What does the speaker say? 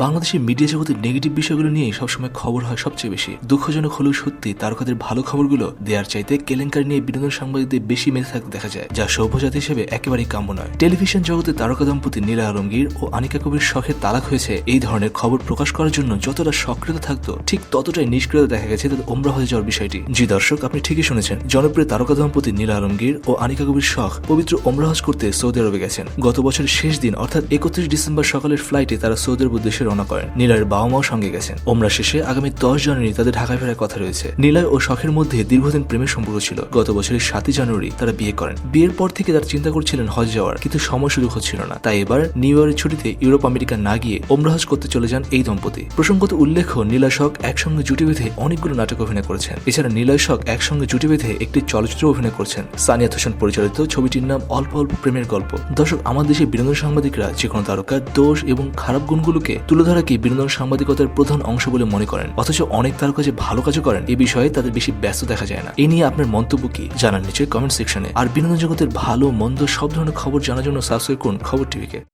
বাংলাদেশের মিডিয়া জগতের নেগেটিভ বিষয়গুলো নিয়ে সবসময় খবর হয় সবচেয়ে বেশি। দুঃখজনক হলেও সত্যি তারকাদের ভালো খবরগুলো দেওয়ার চাইতে কেলেঙ্কারি নিয়ে বিনোদন সাংবাদিকদের বেশি মেতে থাকতে দেখা যায়, যা সভ্যজাতি হিসেবে একেবারেই কাম্য নয়। টেলিভিশন জগতে তারকা দম্পতি নীলা আলমগীর ও আনিকা কবির শখের তালাক হয়েছে এই ধরনের খবর প্রকাশ করার জন্য যতটা সক্রিয়তা থাকতো, ঠিক ততটাই নিষ্ক্রিয়তা দেখা গেছে তাদের ওমরা হয়ে যাওয়ার বিষয়টি। জি দর্শক, আপনি ঠিকই শুনেছেন, জনপ্রিয় তারকা দম্পতি নীলা আলমগীর ও আনিকা কবির শখ পবিত্র ওমরাহজ করতে সৌদি আরবে গেছেন। গত বছরের শেষ দিন, অর্থাৎ একত্রিশ ডিসেম্বর সকালের ফ্লাইটে তারা সৌদি আরব উদ্দেশ্যে রওনা করেন। নীলার বাবা মাও সঙ্গে গেছেন। ওমরা শেষে আগামী দশ জানুয়ারি তাদের ঢাকায় ফেরার কথা রয়েছে। নীলয় ও শখের মধ্যে দীর্ঘদিন প্রেমের সম্পর্ক ছিল। গত বছরের সাতই জানুয়ারি তারা বিয়ে করেন। বিয়ের পর থেকে তারা চিন্তা করছিলেন হজ যাওয়ার, কিন্তু সময় সুযোগ হচ্ছিল না। তাই এবার নিউ ইয়ারের ছুটিতে ইউরোপ, আমেরিকা না গিয়ে ওমরাহজ করতে চলে যান এই দম্পতি। প্রসঙ্গত উল্লেখ্য নীলয় শখ একসঙ্গে জুটি বেঁধে অনেকগুলো নাটক অভিনয় করেছেন। এছাড়া নীলয় শখ একসঙ্গে জুটি বেঁধে একটি চলচ্চিত্র অভিনয় করছেন। সানিয়াত হোসেন পরিচালিত ছবিটির নাম অল্প অল্প প্রেমের গল্প। দর্শক, আমাদের দেশে বিনোদন সাংবাদিকরা যে কোনো তারকার দোষ এবং খারাপ গুণগুলোকে তুলে ধরাকে বিনোদন সাংবাদিকতার প্রধান অংশ বলে মনে করেন। অথচ অনেক তারকা যে ভালো কাজও করেন, এ বিষয়ে তাদের বেশি ব্যস্ত দেখা যায় না। এ নিয়ে আপনার মন্তব্য কি? জানান নিচে কমেন্ট সেকশনে। আর বিনোদন জগতের ভালো, মন্দ সব ধরনের খবর জানার জন্য সাবস্ক্রাইব করুন খবর টিভিকে।